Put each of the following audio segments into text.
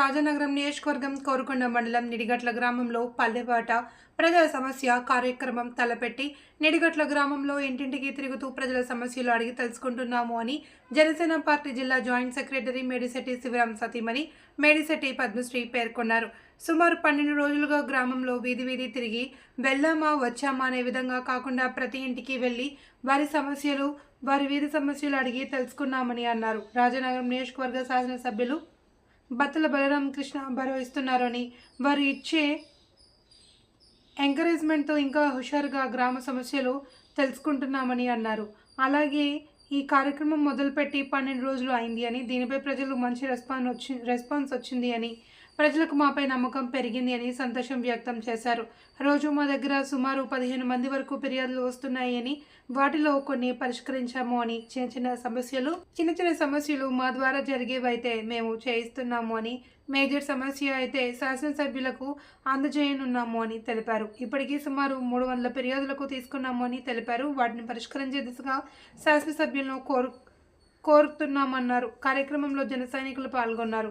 రాజనగరం నియోజకవర్గం కోరుకొండ మండలం నిడిగట్ల గ్రామంలో పల్లెపాట ప్రజల సమస్య కార్యక్రమం తలపెట్టి నిడిగట్ల గ్రామంలో ఇంటింటికి తిరుగుతూ ప్రజల సమస్యలు అడిగి తెలుసుకుంటున్నాము అని జనసేన పార్టీ జిల్లా జాయింట్ సెక్రటరీ మేడిశెట్టి శివరాం సతీమణి మేడిశెట్టి పద్మశ్రీ పేర్కొన్నారు. సుమారు పన్నెండు రోజులుగా గ్రామంలో వీధి వీధి తిరిగి వెళ్ళామా వచ్చామా అనే విధంగా కాకుండా ప్రతి ఇంటికి వెళ్ళి వారి సమస్యలు వారి వీధి సమస్యలు అడిగి తెలుసుకున్నామని అన్నారు. రాజనగరం నియోజకవర్గ శాసనసభ్యులు బత్తల బలరామకృష్ణ కృష్ణ భరో వారు ఇచ్చే ఎంకరేజ్మెంట్తో ఇంకా హుషారుగా గ్రామ సమస్యలు తెలుసుకుంటున్నామని అన్నారు. అలాగే ఈ కార్యక్రమం మొదలుపెట్టి పన్నెండు రోజులు అయింది అని దీనిపై ప్రజలు మంచి రెస్పాన్స్ వచ్చి రెస్పాన్స్ వచ్చింది అని ప్రజలకు మాపై నమ్మకం పెరిగింది అని సంతోషం వ్యక్తం చేశారు. రోజు మా దగ్గర సుమారు పదిహేను మంది వరకు ఫిర్యాదులు వస్తున్నాయని వాటిలో కొన్ని పరిష్కరించాము అని చిన్న చిన్న సమస్యలు చిన్న చిన్న సమస్యలు మా ద్వారా జరిగేవైతే మేము చేయిస్తున్నాము అని మేజర్ సమస్య అయితే శాసనసభ్యులకు అందజేయనున్నాము అని తెలిపారు. ఇప్పటికీ సుమారు మూడు వందల ఫిర్యాదులకు తీసుకున్నాము అని తెలిపారు. వాటిని పరిష్కరించే దిశగా శాసనసభ్యులను కోరు కోరుతున్నామన్నారు. కార్యక్రమంలో జన సైనికులు పాల్గొన్నారు.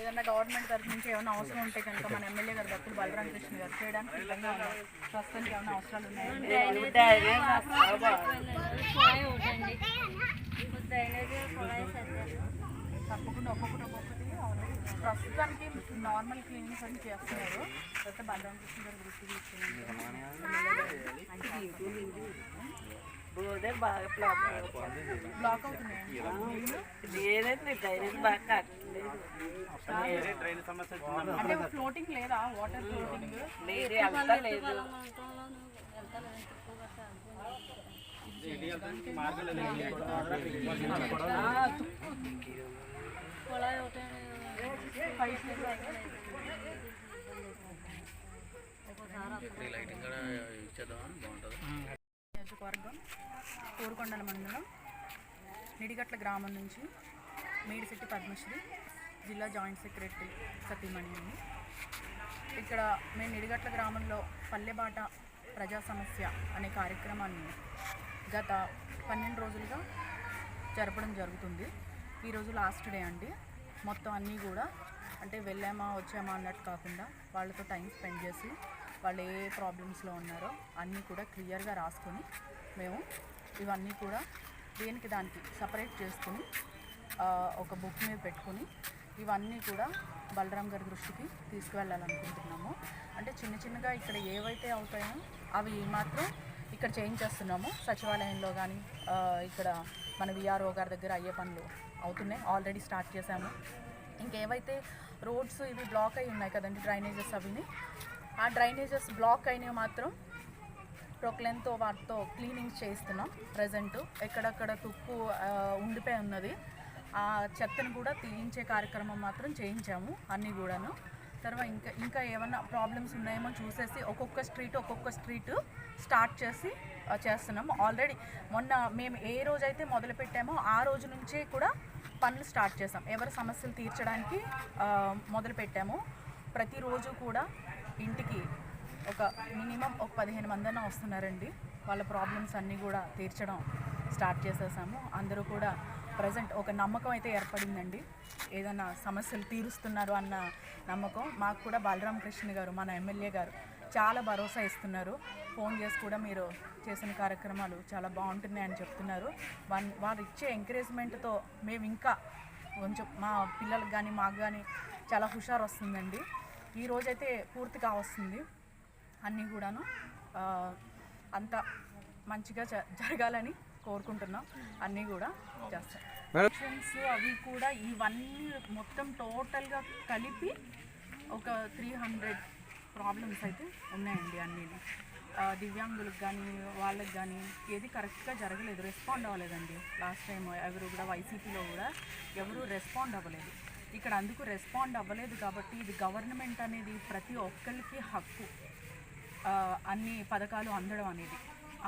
ఏదైనా గవర్నమెంట్ తరఫు నుంచి ఏమైనా అవసరం ఉంటే కనుక మన ఎమ్మెల్యే గారు భక్తులు బలరాం కృష్ణ గారు చేయడానికి సిద్ధంగా ఉన్నారు. ప్రస్తుతానికి ఏమైనా అవసరాలు ఉన్నాయండి తప్పకుండా ఒక్కొక్కటి ఒక్కొక్కటి ప్రస్తుతానికి నార్మల్ క్లీనింగ్స్ అన్ని చేస్తున్నారు. అయితే బలరాం కృష్ణ గారు బోదే బాగా బ్లాక్ అవుతున్నాయండి లేదండి ధైర్యం బాగా అంటే ఫ్లోటింగ్ లేదా? వాటర్ ఫ్లోటింగ్ లేదు అంతా లేదు. నియోజకవర్గం కోరుకొండల మండలం నిడిగట్ల గ్రామం నుంచి మేడిశెట్టి పద్మశ్రీ జిల్లా జాయింట్ సెక్రటరీ సతీమణి అండి ఇక్కడ మేము నిడిగట్ల గ్రామంలో పల్లెబాట ప్రజా సమస్య అనే కార్యక్రమాన్ని గత పన్నెండు రోజులుగా జరపడం జరుగుతుంది. ఈరోజు లాస్ట్ డే అండి. మొత్తం అన్నీ కూడా అంటే వెళ్ళామా వచ్చామా అన్నట్టు కాకుండా వాళ్ళతో టైం స్పెండ్ చేసి వాళ్ళు ఏ ప్రాబ్లమ్స్లో ఉన్నారో అన్నీ కూడా క్లియర్గా రాసుకొని మేము ఇవన్నీ కూడా దేనికి దానికి సపరేట్ చేసుకుని ఒక బుక్ మీద పెట్టుకుని ఇవన్నీ కూడా బలరాం గారి దృష్టికి తీసుకువెళ్ళాలనుకుంటున్నాము. అంటే చిన్న చిన్నగా ఇక్కడ ఏవైతే అవుతాయో అవి మాత్రం ఇక్కడ చేయించేస్తున్నాము సచివాలయంలో కానీ ఇక్కడ మన విఆర్ఓ గారి దగ్గర అయ్యే పనులు అవుతున్నాయి. ఆల్రెడీ స్టార్ట్ చేశాము. ఇంకేవైతే రోడ్స్ ఇవి బ్లాక్ అయి ఉన్నాయి కదండి డ్రైనేజెస్ అవిని ఆ డ్రైనేజెస్ బ్లాక్ అయినవి మాత్రం ప్రొక్లెన్తో వాటితో క్లీనింగ్ చేస్తున్నాం. ప్రజెంట్ ఎక్కడక్కడ తుప్పు ఉండిపోయి ఉన్నది. ఆ చెత్తను కూడా తీయించే కార్యక్రమం మాత్రం చేయించాము అన్నీ కూడాను. తర్వాత ఇంకా ఇంకా ఏమన్నా ప్రాబ్లమ్స్ ఉన్నాయేమో చూసేసి ఒక్కొక్క స్ట్రీట్ ఒక్కొక్క స్ట్రీట్ స్టార్ట్ చేసి చేస్తున్నాము. ఆల్రెడీ మొన్న మేము ఏ రోజైతే మొదలుపెట్టామో ఆ రోజు నుంచే కూడా పనులు స్టార్ట్ చేసాం. ఎవరి సమస్యలు తీర్చడానికి మొదలుపెట్టాము ప్రతిరోజు కూడా ఇంటికి ఒక మినిమం ఒక పదిహేను మందన్న వస్తున్నారండి. వాళ్ళ ప్రాబ్లమ్స్ అన్నీ కూడా తీర్చడం స్టార్ట్ చేసేసాము. అందరూ కూడా ప్రజెంట్ ఒక నమ్మకం అయితే ఏర్పడిందండి. ఏదైనా సమస్యలు తీరుస్తున్నారు అన్న నమ్మకం. మాకు కూడా బాలరామకృష్ణ గారు మన ఎమ్మెల్యే గారు చాలా భరోసా ఇస్తున్నారు. ఫోన్ చేసి కూడా మీరు చేసిన కార్యక్రమాలు చాలా బాగుంటున్నాయని చెప్తున్నారు. వన్ వారు ఇచ్చే ఎంకరేజ్మెంట్తో మేము ఇంకా కొంచెం మా పిల్లలకు కానీ మాకు కానీ చాలా హుషారు వస్తుందండి. ఈ రోజైతే పూర్తిగా వస్తుంది అన్నీ కూడాను అంత మంచిగా జ- జరగాలని కోరుకుంటున్నాం. అన్నీ కూడా చేస్తాం. అవి కూడా ఇవన్నీ మొత్తం టోటల్గా కలిపి ఒక త్రీ హండ్రెడ్ ప్రాబ్లమ్స్ అయితే ఉన్నాయండి అన్నీ దివ్యాంగులకు కానీ వాళ్ళకి కానీ ఏది కరెక్ట్గా జరగలేదు. రెస్పాండ్ అవ్వలేదండి. లాస్ట్ టైం ఎవరు కూడా వైసీపీలో కూడా ఎవరు రెస్పాండ్ అవ్వలేదు. ఇక్కడ అందుకు రెస్పాండ్ అవ్వలేదు కాబట్టి ఇది గవర్నమెంట్ అనేది ప్రతి ఒక్కరికి హక్కు. అన్ని పథకాలు అందడం అనేది.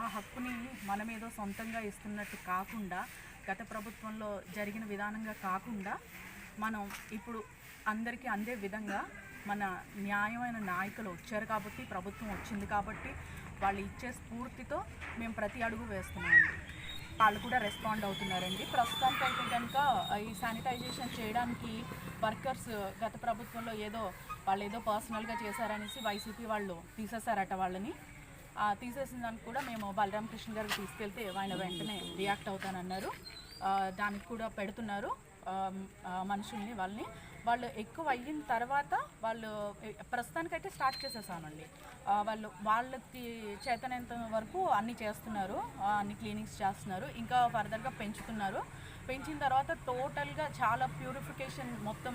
ఆ హక్కుని మనమేదో సొంతంగా ఇస్తున్నట్టు కాకుండా గత ప్రభుత్వంలో జరిగిన విధానంగా కాకుండా మనం ఇప్పుడు అందరికీ అందే విధంగా మన న్యాయమైన నాయకులు వచ్చారు కాబట్టి ప్రభుత్వం వచ్చింది కాబట్టి వాళ్ళు ఇచ్చే స్ఫూర్తితో మేము ప్రతి అడుగు వేస్తున్నామండి వాళ్ళు కూడా రెస్పాండ్ అవుతున్నారండి. ప్రస్తుతానికి అయితే కనుక ఈ శానిటైజేషన్ చేయడానికి వర్కర్స్ గత ప్రభుత్వంలో ఏదో వాళ్ళు ఏదో పర్సనల్గా చేశారనేసి వైసీపీ వాళ్ళు తీసేశారట వాళ్ళని. తీసేసిన దానికి కూడా మేము బలరామకృష్ణ గారికి తీసుకెళ్తే ఆయన వెంటనే రియాక్ట్ అవుతానన్నారు. దానికి కూడా పెడుతున్నారు. మనుషుల్ని వాళ్ళని. వాళ్ళు ఎక్కువ అయిన తర్వాత వాళ్ళు ప్రస్తుతానికైతే స్టార్ట్ చేసేసామండి. వాళ్ళు వాళ్ళకి చేతనంత వరకు అన్నీ చేస్తున్నారు. అన్ని క్లీనింగ్స్ చేస్తున్నారు. ఇంకా ఫర్దర్గా పెంచుతున్నారు. పెంచిన తర్వాత టోటల్గా చాలా ప్యూరిఫికేషన్ మొత్తం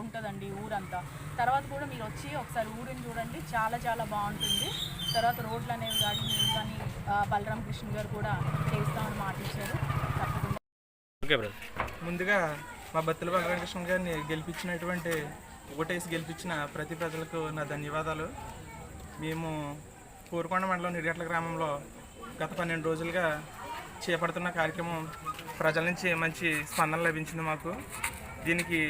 ఉంటుందండి ఊరంతా. తర్వాత కూడా మీరు వచ్చి ఒకసారి ఊరిని చూడండి. చాలా చాలా బాగుంటుంది. తర్వాత రోడ్లు అనేవి కానీ కానీ ఆ, బలరాం కృష్ణ గారు కూడా చేస్తామని మాట ఇచ్చారు తప్పకుండా. Okay brother. ముందుగా మా బత్తుల వెంకటకృష్ణ గారిని గెలిపించినటువంటి ఓటేసి గెలిపించిన ప్రతి ప్రజలకు నా ధన్యవాదాలు. మేము కోరుకొండ మండలం నిడిగట్ల గ్రామంలో గత పన్నెండు రోజులుగా చేపడుతున్న కార్యక్రమం ప్రజల నుంచి మంచి స్పందన లభించింది మాకు. దీనికి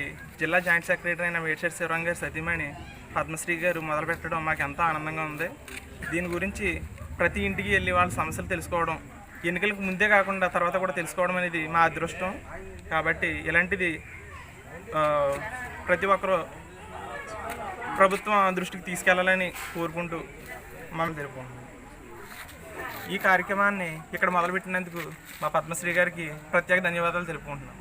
జిల్లా జాయింట్ సెక్రటరీ అయిన వేడ్షెట్ శివరాం గారు సతీమణి పద్మశ్రీ గారు మొదలుపెట్టడం మాకు ఎంతో ఆనందంగా ఉంది. దీని గురించి ప్రతి ఇంటికి వెళ్ళి వాళ్ళ సమస్యలు తెలుసుకోవడం ఎన్నికలకు ముందే కాకుండా తర్వాత కూడా తెలుసుకోవడం అనేది మా అదృష్టం. కాబట్టి ఇలాంటిది ప్రతి ఒక్కరూ ప్రభుత్వం దృష్టికి తీసుకెళ్ళాలని కోరుకుంటూ మనం తెలుపుకుంటున్నాం ఈ కార్యక్రమాన్ని ఇక్కడ మొదలుపెట్టినందుకు మా పద్మశ్రీ గారికి ప్రత్యేక ధన్యవాదాలు తెలుపుకుంటున్నాం.